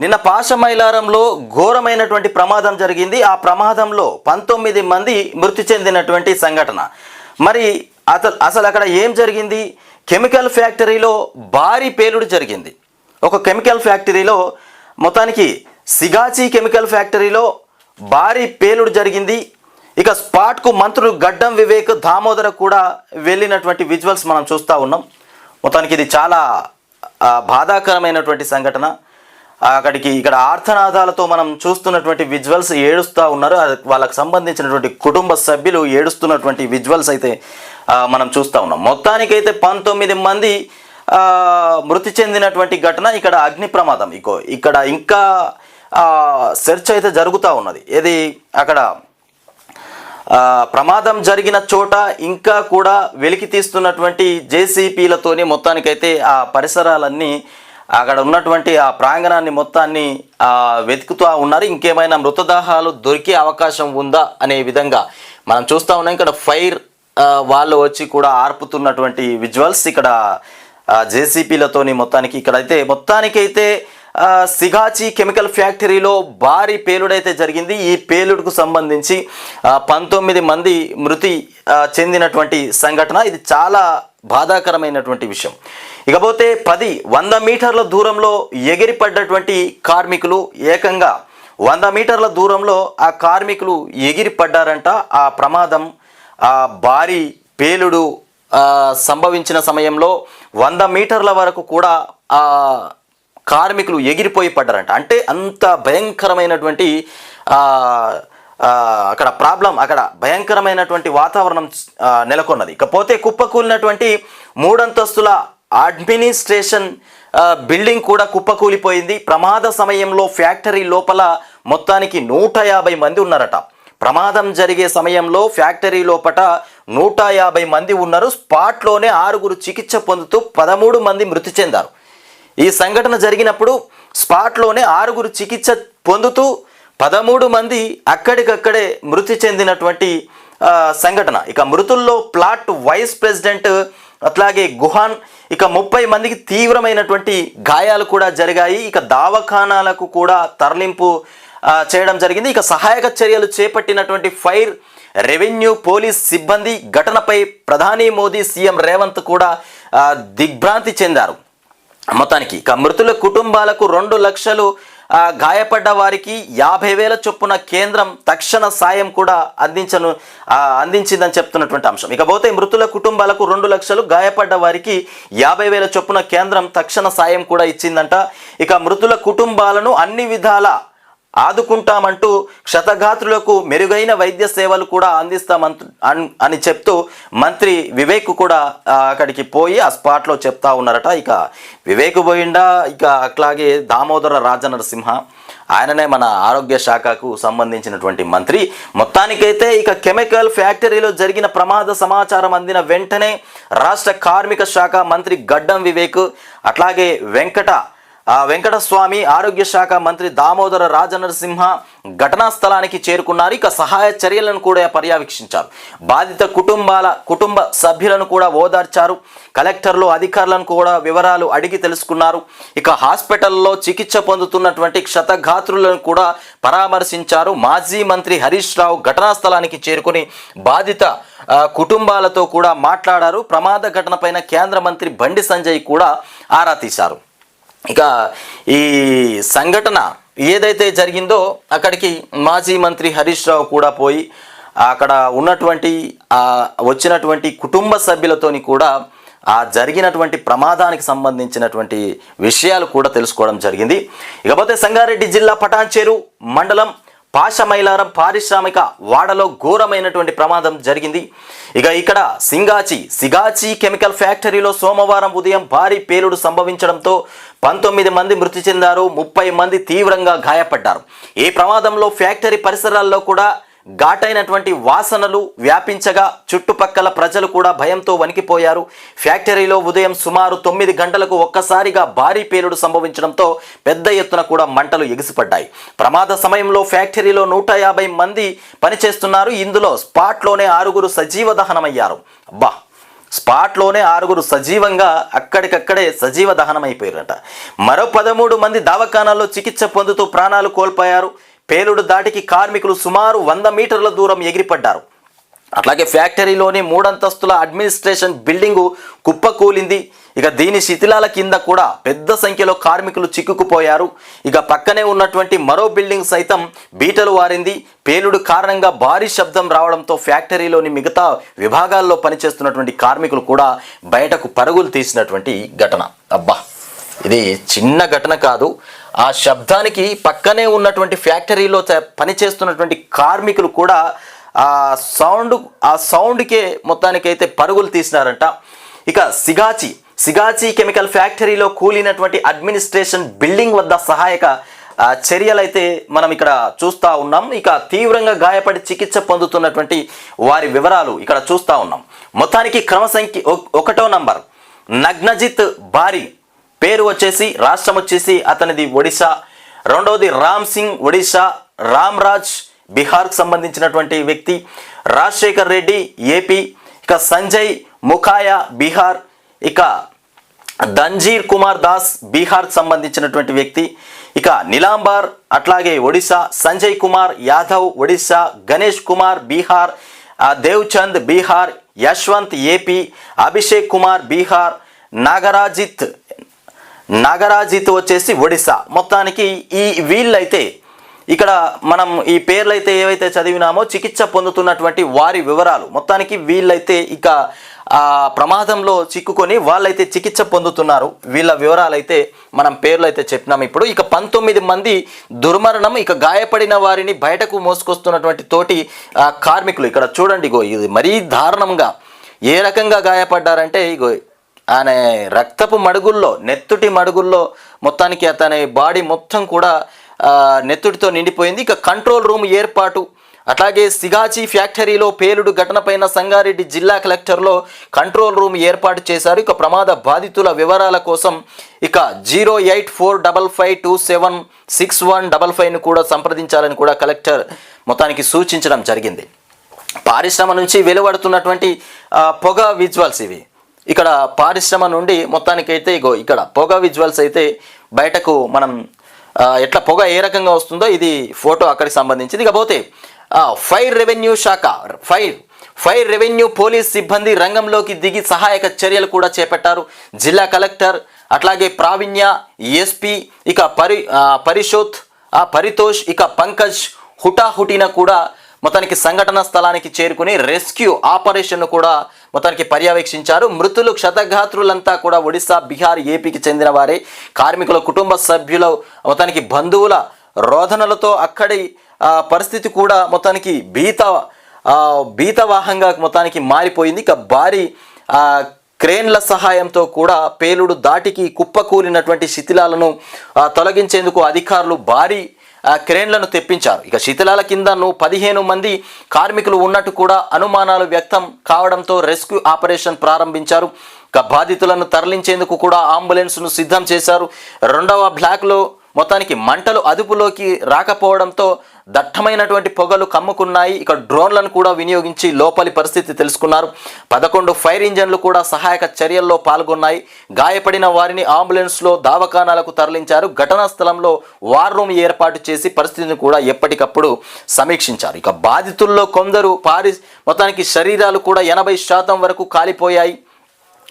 నిన్న పాశమైలారంలో ఘోరమైనటువంటి ప్రమాదం జరిగింది. ఆ ప్రమాదంలో పంతొమ్మిది మంది మృతి చెందినటువంటి సంఘటన. మరి అసలు అసలు అక్కడ ఏం జరిగింది? కెమికల్ ఫ్యాక్టరీలో భారీ పేలుడు జరిగింది. ఒక కెమికల్ ఫ్యాక్టరీలో మొత్తానికి సిగాచి కెమికల్ ఫ్యాక్టరీలో భారీ పేలుడు జరిగింది. ఇక స్పాట్కు మంత్రులు గడ్డం వివేక్ దామోదర కూడా వెళ్ళినటువంటి విజువల్స్ మనం చూస్తూ ఉన్నాం. మొత్తానికి ఇది చాలా బాధాకరమైనటువంటి సంఘటన. అక్కడికి ఇక్కడ ఆర్థనాదాలతో మనం చూస్తున్నటువంటి విజువల్స్ ఏడుస్తూ ఉన్నారు. అది వాళ్ళకి సంబంధించినటువంటి కుటుంబ సభ్యులు ఏడుస్తున్నటువంటి విజువల్స్ అయితే మనం చూస్తూ ఉన్నాం. మొత్తానికైతే పంతొమ్మిది మంది మృతి చెందినటువంటి ఘటన ఇక్కడ అగ్ని ప్రమాదం. ఇకో ఇక్కడ ఇంకా సెర్చ్ అయితే జరుగుతూ ఉన్నది. ఇది అక్కడ ప్రమాదం జరిగిన చోట ఇంకా కూడా వెలికి తీస్తున్నటువంటి జేసీపీలతోనే మొత్తానికైతే ఆ పరిసరాలన్నీ అక్కడ ఉన్నటువంటి ఆ ప్రాంగణాన్ని మొత్తాన్ని వెతుకుతూ ఉన్నారు. ఇంకేమైనా మృతదేహాలు దొరికే అవకాశం ఉందా అనే విధంగా మనం చూస్తూ ఉన్నాం. ఇక్కడ ఫైర్ వాళ్ళు వచ్చి కూడా ఆర్పుతున్నటువంటి విజువల్స్ ఇక్కడ జేసీపీలతోని మొత్తానికి ఇక్కడైతే మొత్తానికైతే సిగాచి కెమికల్ ఫ్యాక్టరీలో భారీ పేలుడైతే జరిగింది. ఈ పేలుడుకు సంబంధించి పంతొమ్మిది మంది మృతి చెందినటువంటి సంఘటన. ఇది చాలా బాధాకరమైనటువంటి విషయం. ఇకపోతే పది వంద మీటర్ల దూరంలో ఎగిరిపడ్డటువంటి కార్మికులు ఏకంగా వంద మీటర్ల దూరంలో ఆ కార్మికులు ఎగిరిపడ్డారంట. ఆ ప్రమాదం ఆ భారీ పేలుడు సంభవించిన సమయంలో వంద మీటర్ల వరకు కూడా ఆ కార్మికులు ఎగిరిపోయి పడ్డారంట. అంటే అంత భయంకరమైనటువంటి అక్కడ ప్రాబ్లం అక్కడ భయంకరమైనటువంటి వాతావరణం నెలకొన్నది. ఇకపోతే కుప్పకూలినటువంటి మూడంతస్తుల అడ్మినిస్ట్రేషన్ బిల్డింగ్ కూడా కుప్పకూలిపోయింది. ప్రమాద సమయంలో ఫ్యాక్టరీ లోపల మొత్తానికి నూట యాభై మంది ఉన్నారట. ప్రమాదం జరిగే సమయంలో ఫ్యాక్టరీ లోపట నూట యాభై మంది ఉన్నారు. స్పాట్లోనే ఆరుగురు చికిత్స పొందుతూ పదమూడు మంది మృతి చెందారు. ఈ సంఘటన జరిగినప్పుడు స్పాట్లోనే ఆరుగురు చికిత్స పొందుతూ పదమూడు మంది అక్కడికక్కడే మృతి చెందినటువంటి సంఘటన. ఇక మృతుల్లో ప్లాట్ వైస్ ప్రెసిడెంట్ అట్లాగే గుహాన్ ఇక ముప్పై మందికి తీవ్రమైనటువంటి గాయాలు కూడా జరిగాయి. ఇక దావఖానాలకు కూడా తరలింపు చేయడం జరిగింది. ఇక సహాయక చర్యలు చేపట్టినటువంటి ఫైర్ రెవెన్యూ పోలీస్ సిబ్బంది ఘటనపై ప్రధాని మోదీ సీఎం రేవంత్ కూడా దిగ్భ్రాంతి చెందారు. మొత్తానికి ఇక మృతుల కుటుంబాలకు రెండు లక్షలు గాయపడ్డ వారికి యాభై వేల చొప్పున కేంద్రం తక్షణ సాయం కూడా అందించను అందించిందని చెప్తున్నటువంటి అంశం. ఇకపోతే మృతుల కుటుంబాలకు రెండు లక్షలు గాయపడ్డ వారికి యాభై వేల చొప్పున కేంద్రం తక్షణ సాయం కూడా ఇచ్చిందంట. ఇక మృతుల కుటుంబాలను అన్ని విధాల ఆదుకుంటామంటూ క్షతగాత్రులకు మెరుగైన వైద్య సేవలు కూడా అందిస్తామంటూ అని చెప్తూ మంత్రి వివేక్ కూడా అక్కడికి పోయి ఆ స్పాట్లో చెప్తా ఉన్నారట. ఇక వివేక్ పోయిండా? ఇక అట్లాగే దామోదర రాజనరసింహ ఆయననే మన ఆరోగ్య శాఖకు సంబంధించినటువంటి మంత్రి. మొత్తానికైతే ఇక కెమికల్ ఫ్యాక్టరీలో జరిగిన ప్రమాద సమాచారం అందిన వెంటనే రాష్ట్ర కార్మిక శాఖ మంత్రి గడ్డం వివేక్ అట్లాగే వెంకట వెంకటస్వామి ఆరోగ్య శాఖ మంత్రి దామోదర రాజనరసింహ ఘటనా స్థలానికి చేరుకున్నారు. ఇక సహాయ చర్యలను కూడా పర్యవేక్షించారు. బాధిత కుటుంబాల కుటుంబ సభ్యులను కూడా ఓదార్చారు. కలెక్టర్లు అధికారులను కూడా వివరాలు అడిగి తెలుసుకున్నారు. ఇక హాస్పిటల్లో చికిత్స పొందుతున్నటువంటి క్షతగాత్రులను కూడా పరామర్శించారు. మాజీ మంత్రి హరీష్ రావు ఘటనా స్థలానికి చేరుకుని బాధిత కుటుంబాలతో కూడా మాట్లాడారు. ప్రమాద ఘటనపైన కేంద్ర మంత్రి బండి సంజయ్ కూడా ఆరా తీశారు. ఇక ఈ సంఘటన ఏదైతే జరిగిందో అక్కడికి మాజీ మంత్రి హరీష్ రావు కూడా పోయి అక్కడ ఉన్నటువంటి వచ్చినటువంటి కుటుంబ సభ్యులతోని కూడా ఆ జరిగినటువంటి ప్రమాదానికి సంబంధించినటువంటి విషయాలు కూడా తెలుసుకోవడం జరిగింది. ఇకపోతే సంగారెడ్డి జిల్లా పటాన్చేరు మండలం పాషమైలారం పారిశ్రామిక వాడలో ఘోరమైనటువంటి ప్రమాదం జరిగింది. ఇక ఇక్కడ సింగాచి సిగాచి కెమికల్ ఫ్యాక్టరీలో సోమవారం ఉదయం భారీ పేలుడు సంభవించడంతో పంతొమ్మిది మంది మృతి చెందారు ముప్పై మంది తీవ్రంగా గాయపడ్డారు. ఈ ప్రమాదంలో ఫ్యాక్టరీ పరిసరాల్లో కూడా ఘాటైనటువంటి వాసనలు వ్యాపించగా చుట్టుపక్కల ప్రజలు కూడా భయంతో వణికిపోయారు. ఫ్యాక్టరీలో ఉదయం సుమారు తొమ్మిది గంటలకు ఒక్కసారిగా భారీ పేలుడు సంభవించడంతో పెద్ద ఎత్తున కూడా మంటలు ఎగిసిపడ్డాయి. ప్రమాద సమయంలో ఫ్యాక్టరీలో నూట యాభై మంది పనిచేస్తున్నారు. ఇందులో స్పాట్లోనే ఆరుగురు సజీవ దహనమయ్యారు. అబ్బా! స్పాట్లోనే ఆరుగురు సజీవంగా అక్కడికక్కడే సజీవ దహనం మరో పదమూడు మంది దవాఖానాల్లో చికిత్స పొందుతూ ప్రాణాలు కోల్పోయారు. పేలుడు దాటికి కార్మికులు సుమారు వంద మీటర్ల దూరం ఎగిరిపడ్డారు. అట్లాగే ఫ్యాక్టరీలోని మూడంతస్తుల అడ్మినిస్ట్రేషన్ బిల్డింగు కుప్పకూలింది. ఇక దీని శిథిలాల కింద కూడా పెద్ద సంఖ్యలో కార్మికులు చిక్కుకుపోయారు. ఇక పక్కనే ఉన్నటువంటి మరో బిల్డింగ్ సైతం బీటలు వారింది. పేలుడు కారణంగా భారీ శబ్దం రావడంతో ఫ్యాక్టరీలోని మిగతా విభాగాల్లో పనిచేస్తున్నటువంటి కార్మికులు కూడా బయటకు పరుగులు తీసినటువంటి ఘటన. అబ్బా! ఇది చిన్న ఘటన కాదు. ఆ శబ్దానికి పక్కనే ఉన్నటువంటి ఫ్యాక్టరీలో పనిచేస్తున్నటువంటి కార్మికులు కూడా ఆ సౌండ్ ఆ సౌండ్కే మొత్తానికైతే పరుగులు తీసినారంట. ఇక సిగాచి సిగాచి కెమికల్ ఫ్యాక్టరీలో కూలినటువంటి అడ్మినిస్ట్రేషన్ బిల్డింగ్ వద్ద సహాయక చర్యలైతే మనం ఇక్కడ చూస్తూ ఉన్నాం. ఇక తీవ్రంగా గాయపడి చికిత్స పొందుతున్నటువంటి వారి వివరాలు ఇక్కడ చూస్తూ ఉన్నాం. మొత్తానికి క్రమ సంఖ్య ఒకటో నంబర్. నగ్నజిత్ బారి పేరు వచ్చేసి రాష్ట్రం వచ్చేసి అతనిది ఒడిశా. రెండవది రామ్ సింగ్ ఒడిశా. రామ్ రాజ్ బీహార్కు సంబంధించినటువంటి వ్యక్తి. రాజశేఖర్ రెడ్డి ఏపీ. ఇక సంజయ్ ముఖాయా బీహార్. ఇక దంజీర్ కుమార్ దాస్ బీహార్కు సంబంధించినటువంటి వ్యక్తి. ఇక నిలాంబార్ అట్లాగే ఒడిశా. సంజయ్ కుమార్ యాదవ్ ఒడిశా. గణేష్ కుమార్ బీహార్. దేవ్చంద్ బీహార్. యశ్వంత్ ఏపీ. అభిషేక్ కుమార్ బీహార్. నాగరాజిత్ నాగరాజిత్ వచ్చేసి ఒడిశా మొత్తానికి ఈ వీళ్ళైతే ఇక్కడ మనం ఈ పేర్లు అయితే ఏవైతే చదివినామో చికిత్స పొందుతున్నటువంటి వారి వివరాలు. మొత్తానికి వీళ్ళైతే ఇక ప్రమాదంలో చిక్కుకొని వాళ్ళైతే చికిత్స పొందుతున్నారు. వీళ్ళ వివరాలు అయితే మనం పేర్లు అయితే చెప్పినాం ఇప్పుడు. ఇక పంతొమ్మిది మంది దుర్మరణం ఇక గాయపడిన వారిని బయటకు మోసుకొస్తున్నటువంటి తోటి కార్మికులు. ఇక్కడ చూడండి గో ఇది మరీ దారుణంగా. ఏ రకంగా గాయపడ్డారంటే ఇగో ఆయన రక్తపు మడుగుల్లో నెత్తుటి మడుగుల్లో మొత్తానికి అతని బాడీ మొత్తం కూడా నెత్తుడితో నెత్తుటితో నిండిపోయింది. ఇక కంట్రోల్ రూమ్ ఏర్పాటు. అట్లాగే సిగాచి ఫ్యాక్టరీలో పేలుడు ఘటనపైన సంగారెడ్డి జిల్లా కలెక్టర్లో కంట్రోల్ రూమ్ ఏర్పాటు చేశారు. ఇక ప్రమాద బాధితుల వివరాల కోసం ఇక zero eight four double five two seven six one double ఫైవ్ను కూడా సంప్రదించాలని కూడా కలెక్టర్ మొత్తానికి సూచించడం జరిగింది. పారిశ్రమ నుంచి వెలువడుతున్నటువంటి పొగ విజువల్స్ ఇవి. ఇక్కడ పారిశ్రమ నుండి మొత్తానికైతే ఇగో ఇక్కడ పొగ విజువల్స్ అయితే బయటకు మనం ఎట్లా పొగ ఏ రకంగా వస్తుందో ఇది ఫోటో అక్కడికి సంబంధించింది. ఇకపోతే ఫైర్ రెవెన్యూ శాఖ ఫైర్ ఫైర్ రెవెన్యూ పోలీస్ సిబ్బంది రంగంలోకి దిగి సహాయక చర్యలు కూడా చేపట్టారు. జిల్లా కలెక్టర్ అట్లాగే ప్రావీణ్య ఎస్పీ ఇక పరి పరిశోత్ పరిషోత్ ఆ పరితోష్ ఇక పంకజ్ హుటాహుటిన కూడా మొత్తానికి సంఘటన స్థలానికి చేరుకుని రెస్క్యూ ఆపరేషన్ను కూడా మొత్తానికి పర్యవేక్షించారు. మృతులు క్షతగాత్రులంతా కూడా ఒడిశా బీహార్ ఏపీకి చెందిన వారే. కార్మికుల కుటుంబ సభ్యుల మొత్తానికి బంధువుల రోధనలతో అక్కడి పరిస్థితి కూడా మొత్తానికి భీత భీతవాహంగా మొత్తానికి మారిపోయింది. ఇక భారీ క్రేన్ల సహాయంతో కూడా పేలుడు దాటికి కుప్పకూలినటువంటి శిథిలాలను తొలగించేందుకు అధికారులు భారీ క్రేన్లను తెప్పించారు. ఇక శిథిలాల కిందను పదిహేను మంది కార్మికులు ఉన్నట్టు కూడా అనుమానాలు వ్యక్తం కావడంతో రెస్క్యూ ఆపరేషన్ ప్రారంభించారు. ఇక బాధితులను తరలించేందుకు కూడా అంబులెన్స్ను సిద్ధం చేశారు. రెండవ బ్లాక్లో మొత్తానికి మంటలు అదుపులోకి రాకపోవడంతో దట్టమైనటువంటి పొగలు కమ్ముకున్నాయి. ఇక డ్రోన్లను కూడా వినియోగించి లోపలి పరిస్థితి తెలుసుకున్నారు. పదకొండు ఫైర్ ఇంజన్లు కూడా సహాయక చర్యల్లో పాల్గొన్నాయి. గాయపడిన వారిని అంబులెన్స్లో దావఖానాలకు తరలించారు. ఘటనా స్థలంలో వార్ రూమ్ ఏర్పాటు చేసి పరిస్థితిని కూడా ఎప్పటికప్పుడు సమీక్షించారు. ఇక బాధితుల్లో కొందరు పారి మొత్తానికి శరీరాలు కూడా ఎనభై శాతం వరకు కాలిపోయాయి.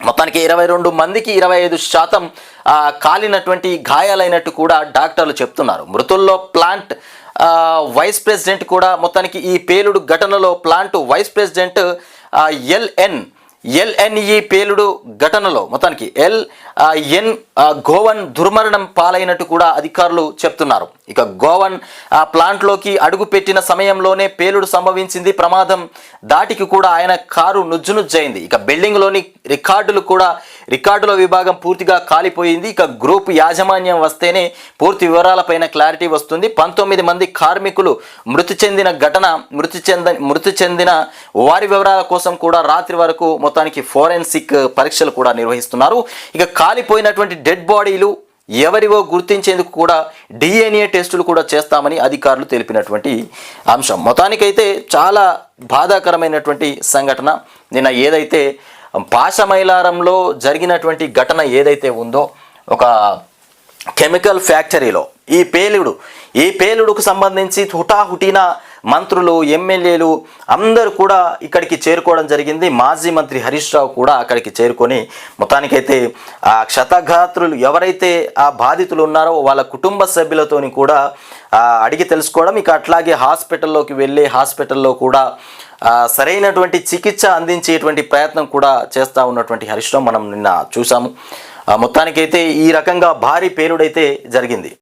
మొత్తానికి ఇరవై రెండు మందికి ఇరవై ఐదు శాతం కాలినటువంటి గాయాలైనట్టు కూడా డాక్టర్లు చెప్తున్నారు. మృతుల్లో ప్లాంట్ వైస్ ప్రెసిడెంట్ కూడా మొత్తానికి ఈ పేలుడు ఘటనలో plant vice president LN LNE పేలుడు ఘటనలో మొత్తానికి ఎల్ ఎన్ గోవన్ దుర్మరణం పాలైనట్టు కూడా అధికారులు చెప్తున్నారు. ఇక గోవన్ ఆ ప్లాంట్లోకి అడుగుపెట్టిన సమయంలోనే పేలుడు సంభవించింది. ప్రమాదం దాటికి కూడా ఆయన కారు నుజ్జునుజ్జైంది ఇక బిల్డింగ్లోని రికార్డులు కూడా రికార్డుల విభాగం పూర్తిగా కాలిపోయింది. ఇక గ్రూప్ యాజమాన్యం వస్తేనే పూర్తి వివరాలపైన క్లారిటీ వస్తుంది. పంతొమ్మిది మంది కార్మికులు మృతి చెందిన ఘటన మృతి చెంద మృతి చెందిన వారి వివరాల కోసం కూడా రాత్రి వరకు మొత్తానికి ఫోరెన్సిక్ పరీక్షలు కూడా నిర్వహిస్తున్నారు. ఇక కాలిపోయినటువంటి డెడ్ బాడీలు ఎవరివో గుర్తించేందుకు కూడా డిఎన్ఏ టెస్టులు కూడా చేస్తామని అధికారులు తెలిపినటువంటి అంశం. మొత్తానికైతే చాలా బాధాకరమైనటువంటి సంఘటన. నిన్న ఏదైతే పాషమైలారంలో జరిగినటువంటి ఘటన ఏదైతే ఉందో ఒక కెమికల్ ఫ్యాక్టరీలో. ఈ పేలుడు ఈ పేలుడుకు సంబంధించి హుటాహుటిన మంత్రులు ఎమ్మెల్యేలు అందరూ కూడా ఇక్కడికి చేరుకోవడం జరిగింది. మాజీ మంత్రి హరీష్ రావు కూడా అక్కడికి చేరుకొని మొత్తానికైతే ఆ క్షతగాత్రులు ఎవరైతే ఆ బాధితులు ఉన్నారో వాళ్ళ కుటుంబ సభ్యులతోని కూడా అడిగి తెలుసుకోవడం. ఇక అట్లాగే హాస్పిటల్లోకి వెళ్ళి హాస్పిటల్లో కూడా సరైనటువంటి చికిత్స అందించేటువంటి ప్రయత్నం కూడా చేస్తూ ఉన్నటువంటి హరీష్ రావు మనం నిన్న చూసాము మొత్తానికైతే ఈ రకంగా భారీ పేలుడైతే జరిగింది.